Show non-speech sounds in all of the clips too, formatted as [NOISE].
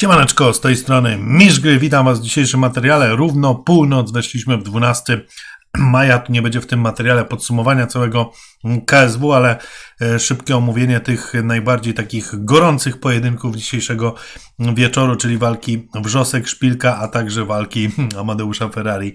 Siemaneczko, z tej strony Miszgry, witam Was w dzisiejszym materiale. Równo północ, weszliśmy w 12 [CLEARS THROAT] maja, tu nie będzie w tym materiale podsumowania całego KSW, ale e, szybkie omówienie tych najbardziej takich gorących pojedynków dzisiejszego wieczoru, czyli walki Wrzosek, Szpilka, a także walki [CLEARS THROAT] Amadeusza Ferrari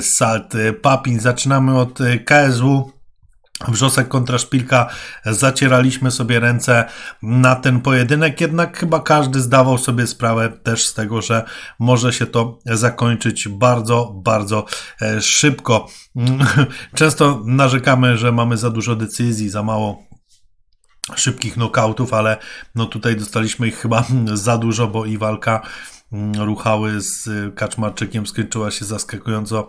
z Salt Papin. Zaczynamy od e, KSW. Wrzosek kontra Szpilka zacieraliśmy sobie ręce na ten pojedynek, jednak chyba każdy zdawał sobie sprawę też z tego, że może się to zakończyć bardzo, bardzo e, szybko. [LAUGHS] Często narzekamy, że mamy za dużo decyzji, za mało szybkich knockoutów, ale no tutaj dostaliśmy ich chyba [LAUGHS] za dużo, bo i walka ruchały z y, Kaczmarczykiem skończyła się zaskakująco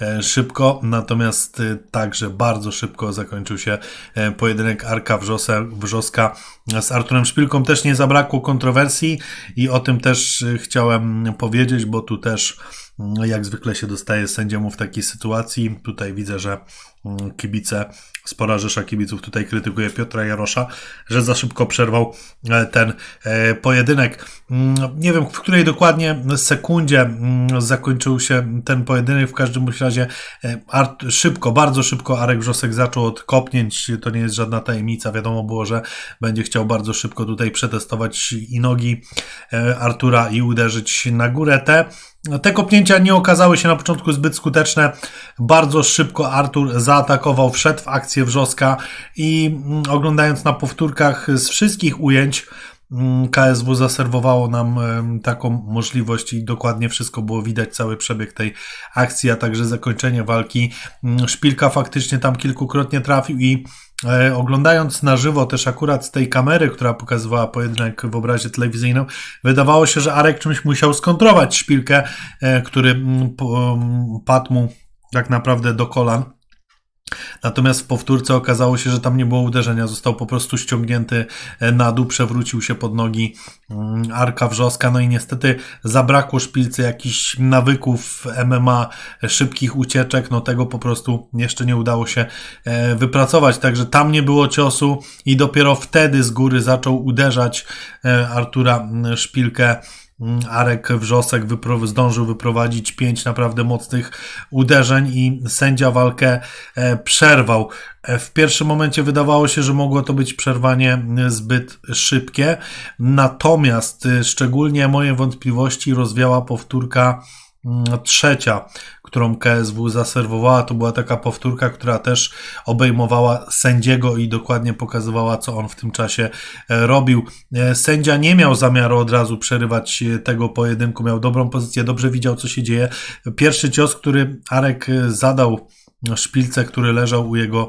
e, szybko, natomiast y, także bardzo szybko zakończył się e, pojedynek Arka Wrzoska z Arturem Szpilką. Też nie zabrakło kontrowersji i o tym też y, chciałem powiedzieć, bo tu też mm, jak zwykle się dostaje sędziemu w takiej sytuacji. Tutaj widzę, że mm, kibice spora rzesza kibiców tutaj krytykuje Piotra Jarosza, że za szybko przerwał e, ten pojedynek. Mm, nie wiem, w której dokładnie sekundzie mm, zakończył się ten pojedynek. W każdym razie e, szybko, bardzo szybko Arek Wrzosek zaczął od kopnięć. To nie jest żadna tajemnica. Wiadomo było, że będzie chciał bardzo szybko tutaj przetestować i nogi Artura i uderzyć na górę. Te te kopnięcia nie okazały się na początku zbyt skuteczne. Bardzo szybko Artur zaatakował, wszedł w akcję wrzoska i mm, oglądając na powtórkach z wszystkich ujęć, KSW zaserwowało nam taką możliwość i dokładnie wszystko było widać, cały przebieg tej akcji, a także zakończenie walki. Mm, Szpilka faktycznie tam kilkukrotnie trafił i E, oglądając na żywo też akurat z tej kamery, która pokazywała pojedynek w obrazie telewizyjnym, wydawało się, że Arek czymś musiał skontrować szpilkę, e, który mm, mm, padł mu tak naprawdę do kolan. Natomiast w powtórce okazało się, że tam nie było uderzenia, został po prostu ściągnięty e, na dół, przewrócił się pod nogi mm, Arka Wrzoska, no i niestety zabrakło szpilce jakichś nawyków MMA, szybkich ucieczek, no tego po prostu jeszcze nie udało się e, wypracować, także tam nie było ciosu i dopiero wtedy z góry zaczął uderzać e, Artura Szpilkę Mm, Arek Wrzosek wypro zdążył wyprowadzić pięć naprawdę mocnych uderzeń i sędzia walkę e, przerwał. E, w pierwszym momencie wydawało się, że mogło to być przerwanie zbyt szybkie, natomiast e, szczególnie moje wątpliwości rozwiała powtórka mm, trzecia którą KSW zaserwowała. To była taka powtórka, która też obejmowała sędziego i dokładnie pokazywała, co on w tym czasie e, robił. E, sędzia nie miał zamiaru od razu przerywać e, tego pojedynku, miał dobrą pozycję, dobrze widział, co się dzieje. Pierwszy cios, który Arek zadał szpilce, który leżał u jego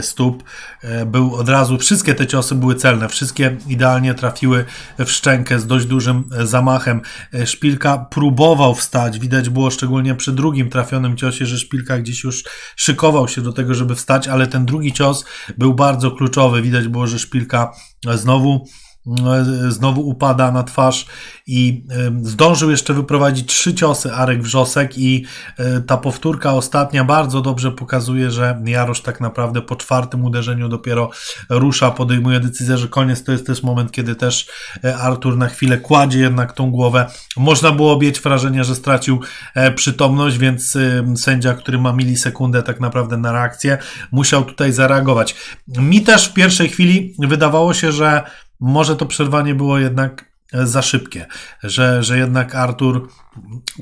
stóp e, był od razu, wszystkie te ciosy były celne, wszystkie idealnie trafiły w szczękę z dość dużym e, zamachem. Szpilka próbował wstać, widać było szczególnie przy drugim trafionym ciosie, że Szpilka gdzieś już szykował się do tego, żeby wstać, ale ten drugi cios był bardzo kluczowy. Widać było, że Szpilka znowu znowu upada na twarz i zdążył jeszcze wyprowadzić trzy ciosy Arek Wrzosek i e, ta powtórka ostatnia bardzo dobrze pokazuje, że Jarosz tak naprawdę po czwartym uderzeniu dopiero rusza, podejmuje decyzję, że koniec to jest też moment, kiedy też e, Artur na chwilę kładzie jednak tą głowę. Można było mieć wrażenie, że stracił e, przytomność, więc sędzia, który ma milisekundę tak naprawdę na reakcję, musiał tutaj zareagować. Mi też w pierwszej chwili wydawało się, że może to przerwanie było jednak e, za szybkie, że, że jednak Artur.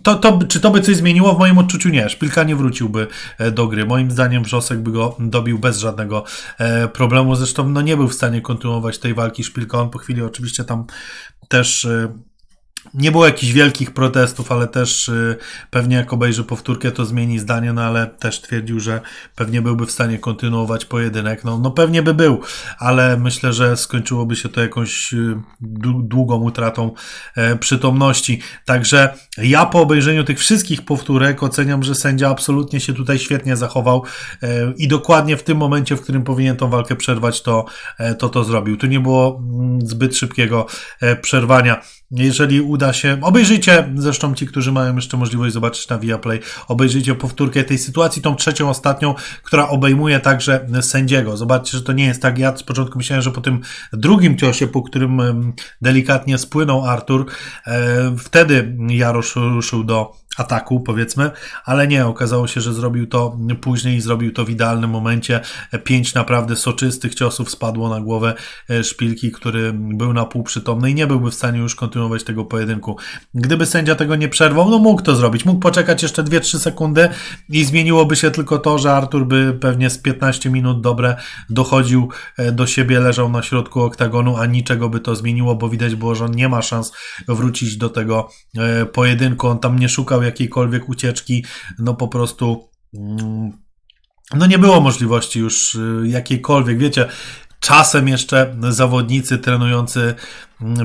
To, to, czy to by coś zmieniło? W moim odczuciu nie. Szpilka nie wróciłby e, do gry. Moim zdaniem Wrzosek by go dobił bez żadnego e, problemu. Zresztą no, nie był w stanie kontynuować tej walki Szpilka. On po chwili oczywiście tam też nie było jakichś wielkich protestów, ale też y, pewnie jak obejrzy powtórkę, to zmieni zdanie, no ale też twierdził, że pewnie byłby w stanie kontynuować pojedynek. No, no pewnie by był, ale myślę, że skończyłoby się to jakąś y, długą utratą e, przytomności. Także ja po obejrzeniu tych wszystkich powtórek oceniam, że sędzia absolutnie się tutaj świetnie zachował e, i dokładnie w tym momencie, w którym powinien tą walkę przerwać, to e, to, to zrobił. Tu nie było mm, zbyt szybkiego przerwania. Jeżeli uda się, obejrzyjcie, zresztą ci, którzy mają jeszcze możliwość zobaczyć na Viaplay, obejrzyjcie powtórkę tej sytuacji, tą trzecią, ostatnią, która obejmuje także sędziego. Zobaczcie, że to nie jest tak, ja z początku myślałem, że po tym drugim ciosie, po którym delikatnie spłynął Artur, e, wtedy Jarosz ruszył do ataku, powiedzmy, ale nie, okazało się, że zrobił to później i zrobił to w idealnym momencie. Pięć naprawdę soczystych ciosów spadło na głowę e, szpilki, który był na pół przytomny i nie byłby w stanie już kontynuować tego pojedynku. Gdyby sędzia tego nie przerwał, no mógł to zrobić. Mógł poczekać jeszcze 2-3 sekundy i zmieniłoby się tylko to, że Artur by pewnie z 15 minut dobre dochodził e, do siebie, leżał na środku oktagonu, a niczego by to zmieniło, bo widać było, że on nie ma szans wrócić do tego e, pojedynku. On tam nie szukał jakiejkolwiek ucieczki, no po prostu. Mm, no nie było możliwości już y, jakiejkolwiek, wiecie, czasem jeszcze zawodnicy trenujący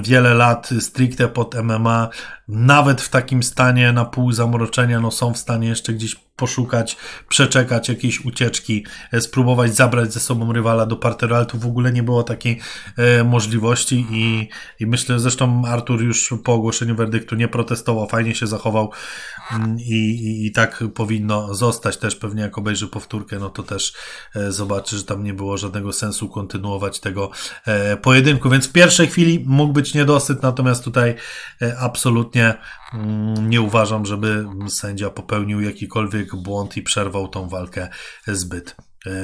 wiele lat stricte pod MMA, nawet w takim stanie na pół zamroczenia, no są w stanie jeszcze gdzieś poszukać, przeczekać jakieś ucieczki, e, spróbować zabrać ze sobą rywala do parteru, ale tu w ogóle nie było takiej e, możliwości i, i myślę, zresztą Artur już po ogłoszeniu werdyktu nie protestował, fajnie się zachował mm, i, i, i tak powinno zostać też. Pewnie jak obejrzy powtórkę, no to też e, zobaczy, że tam nie było żadnego sensu kontynuować tego e, pojedynku, więc w pierwszej chwili mógł być niedosyt, natomiast tutaj e, absolutnie mm, nie uważam, żeby sędzia popełnił jakikolwiek błąd i przerwał tą walkę zbyt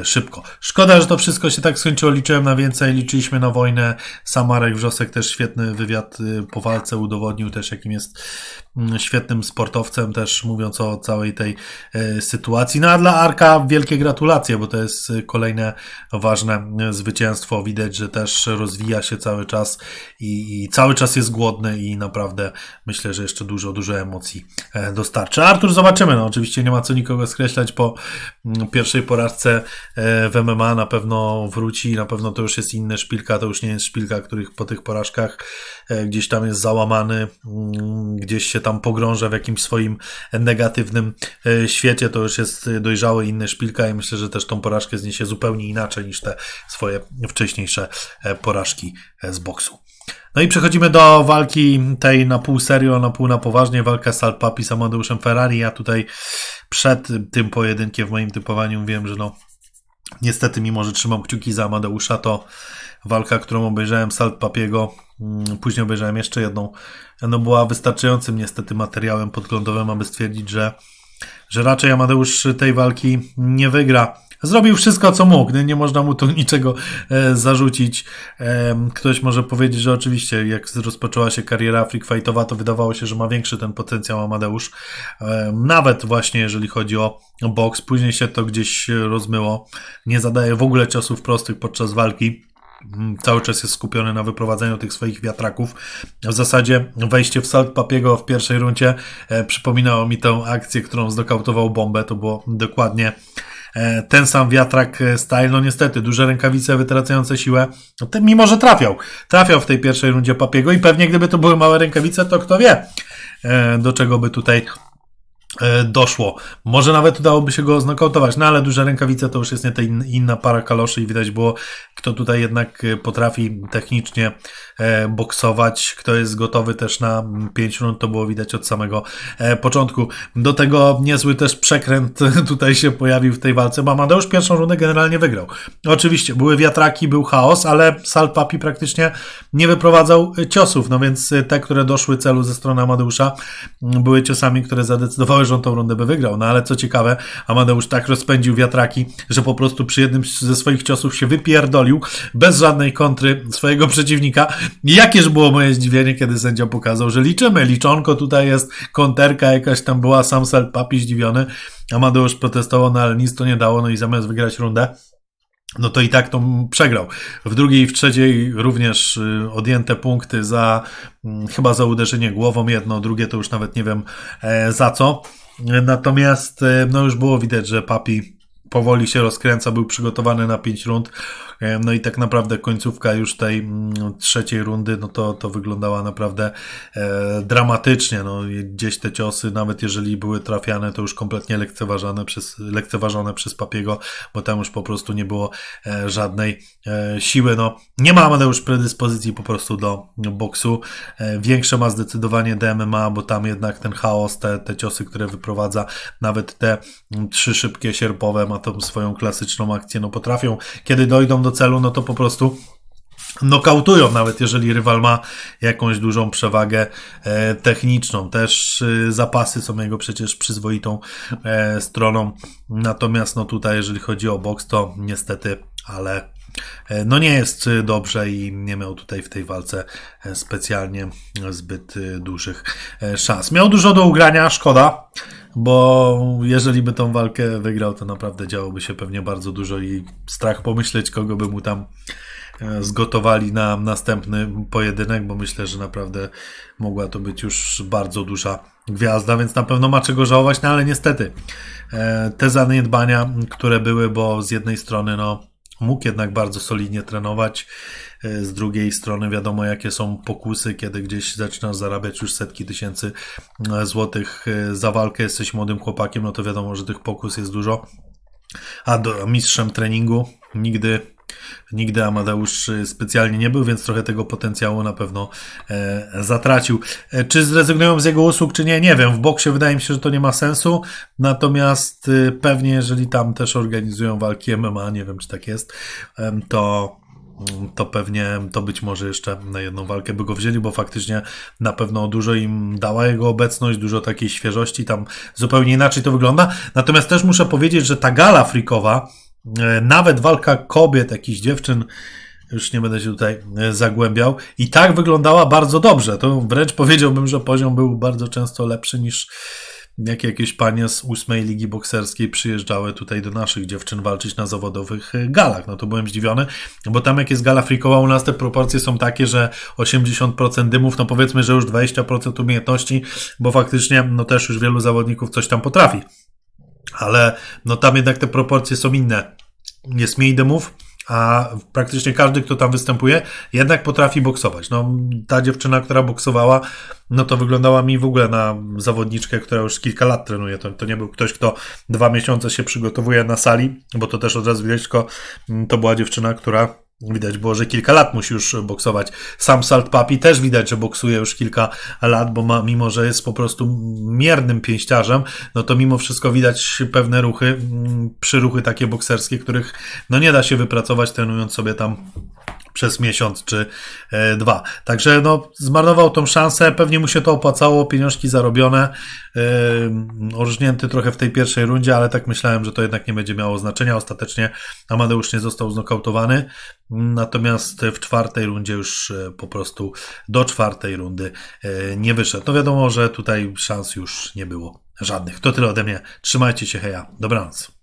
szybko. Szkoda, że to wszystko się tak skończyło. Liczyłem na więcej, liczyliśmy na wojnę. Sam Marek Wrzosek też świetny wywiad y, po walce udowodnił też, jakim jest mm, świetnym sportowcem, też mówiąc o całej tej e, sytuacji. No a dla Arka wielkie gratulacje, bo to jest y, kolejne ważne y, zwycięstwo. Widać, że też rozwija się cały czas i, i cały czas jest głodny i naprawdę myślę, że jeszcze dużo, dużo emocji e, dostarczy. Artur zobaczymy. No oczywiście nie ma co nikogo skreślać po mm, pierwszej porażce E, w MMA na pewno wróci, na pewno to już jest inna szpilka, to już nie jest szpilka, których po tych porażkach e, gdzieś tam jest załamany, mm, gdzieś się tam pogrąża w jakimś swoim negatywnym e, świecie, to już jest dojrzały inny szpilka i myślę, że też tą porażkę zniesie zupełnie inaczej niż te swoje wcześniejsze porażki z boksu. No i przechodzimy do walki tej na pół serio, na pół na poważnie, walka Salt Papi z Amadeuszem Ferrari. Ja tutaj przed tym pojedynkiem w moim typowaniu wiem, że no Niestety, mimo że trzymam kciuki za Amadeusza, to walka, którą obejrzałem Salt Papiego, mm, później obejrzałem jeszcze jedną, no była wystarczającym niestety materiałem podglądowym, aby stwierdzić, że, że raczej Amadeusz tej walki nie wygra. Zrobił wszystko, co mógł. Nie można mu tu niczego e, zarzucić. Ktoś może powiedzieć, że oczywiście, jak rozpoczęła się kariera freak fightowa, to wydawało się, że ma większy ten potencjał Amadeusz. Nawet właśnie jeżeli chodzi o boks. Później się to gdzieś rozmyło. Nie zadaje w ogóle ciosów prostych podczas walki mm, cały czas jest skupiony na wyprowadzeniu tych swoich wiatraków. W zasadzie wejście w Salt Papiego w pierwszej rundzie e, przypominało mi tę akcję, którą zdokautował bombę. To było dokładnie ten sam wiatrak e, style, no niestety, duże rękawice wytracające siłę, no mimo że trafiał, trafiał w tej pierwszej rundzie Papiego i pewnie gdyby to były małe rękawice, to kto wie, e, do czego by tutaj doszło. Może nawet udałoby się go znokautować, no ale duże rękawice to już jest nie ta inna para kaloszy i widać było, kto tutaj jednak potrafi technicznie E, boksować, kto jest gotowy też na 5 rund, to było widać od samego e, początku. Do tego niezły też przekręt [LAUGHS] tutaj się pojawił w tej walce, bo Amadeusz pierwszą rundę generalnie wygrał. Oczywiście, były wiatraki, był chaos, ale Sal Papi praktycznie nie wyprowadzał ciosów, no więc te, które doszły celu ze strony Amadeusza, były ciosami, które zadecydowały, że on tą rundę by wygrał. No ale co ciekawe, Amadeusz tak rozpędził wiatraki, że po prostu przy jednym ze swoich ciosów się wypierdolił, bez żadnej kontry swojego przeciwnika, Jakież było moje zdziwienie, kiedy sędzia pokazał, że liczymy, liczonko tutaj jest, konterka jakaś tam była, sam Sal Papi zdziwiony, Amadeusz protestował, no ale nic to nie dało, no i zamiast wygrać rundę, no to i tak to przegrał. W drugiej i w trzeciej również y, odjęte punkty za mm, chyba za uderzenie głową jedno, drugie to już nawet nie wiem e, za co. Natomiast e, no już było widać, że Papi powoli się rozkręca, był przygotowany na 5 rund. E, No i tak naprawdę końcówka już tej mm, trzeciej rundy, no to, to wyglądała naprawdę e, dramatycznie. No, gdzieś te ciosy, nawet jeżeli były trafiane, to już kompletnie lekceważone przez, lekceważone przez Papiego, bo tam już po prostu nie było e, żadnej e, siły. No, nie ma Amadeusz predyspozycji po prostu do boksu. E, większe ma zdecydowanie DMMA, bo tam jednak ten chaos, te, te ciosy, które wyprowadza, nawet te mm, trzy szybkie sierpowe ma tą swoją klasyczną akcję, no potrafią, kiedy dojdą do celu, no to po prostu nokautują, nawet jeżeli rywal ma jakąś dużą przewagę e, techniczną. Też e, zapasy są jego przecież przyzwoitą e, stroną. Natomiast no tutaj, jeżeli chodzi o boks, to niestety, ale e, no nie jest e, dobrze i nie miał tutaj w tej walce e, specjalnie zbyt dużych szans. Miał dużo do ugrania, szkoda, bo jeżeli by tą walkę wygrał, to naprawdę działoby się pewnie bardzo dużo i strach pomyśleć, kogo by mu tam zgotowali na następny pojedynek, bo myślę, że naprawdę mogła to być już bardzo duża gwiazda, więc na pewno ma czego żałować, no ale niestety te zaniedbania, które były, bo z jednej strony no mógł jednak bardzo solidnie trenować, e, z drugiej strony wiadomo jakie są pokusy, kiedy gdzieś zaczynasz zarabiać już setki tysięcy e, złotych e, za walkę, jesteś młodym chłopakiem, no to wiadomo, że tych pokus jest dużo, a do, mistrzem treningu nigdy Nigdy Amadeusz specjalnie nie był, więc trochę tego potencjału na pewno e, zatracił. E, czy zrezygnują z jego usług, czy nie? Nie wiem. W boksie wydaje mi się, że to nie ma sensu. Natomiast y, pewnie, jeżeli tam też organizują walki MMA, nie wiem, czy tak jest, to to pewnie to być może jeszcze na jedną walkę by go wzięli, bo faktycznie na pewno dużo im dała jego obecność, dużo takiej świeżości, tam zupełnie inaczej to wygląda. Natomiast też muszę powiedzieć, że ta gala frikowa, e, nawet walka kobiet, jakichś dziewczyn, już nie będę się tutaj e, zagłębiał, i tak wyglądała bardzo dobrze. To wręcz powiedziałbym, że poziom był bardzo często lepszy niż jak jakieś panie z ósmej ligi bokserskiej przyjeżdżały tutaj do naszych dziewczyn walczyć na zawodowych e, galach. No to byłem zdziwiony, bo tam jak jest gala frikowa, u nas te proporcje są takie, że 80% dymów, no powiedzmy, że już 20% umiejętności, bo faktycznie no też już wielu zawodników coś tam potrafi. Ale no tam jednak te proporcje są inne. Jest mniej dymów, a praktycznie każdy, kto tam występuje, jednak potrafi boksować. No, ta dziewczyna, która boksowała, no to wyglądała mi w ogóle na zawodniczkę, która już kilka lat trenuje. To, to nie był ktoś, kto dwa miesiące się przygotowuje na sali, bo to też od razu widać, tylko to była dziewczyna, która Widać było, że kilka lat musi już boksować. Sam Salt Papi też widać, że boksuje już kilka lat, bo ma, mimo, że jest po prostu miernym pięściarzem, no to mimo wszystko widać pewne ruchy, mm, przyruchy takie bokserskie, których no nie da się wypracować trenując sobie tam przez miesiąc czy e, dwa. Także no, zmarnował tą szansę, pewnie mu się to opłacało, pieniążki zarobione, e, orżnięty trochę w tej pierwszej rundzie, ale tak myślałem, że to jednak nie będzie miało znaczenia. Ostatecznie Amadeusz nie został znokautowany, natomiast w czwartej rundzie już e, po prostu do czwartej rundy nie wyszedł. No wiadomo, że tutaj szans już nie było żadnych. To tyle ode mnie. Trzymajcie się, heja. Dobranoc.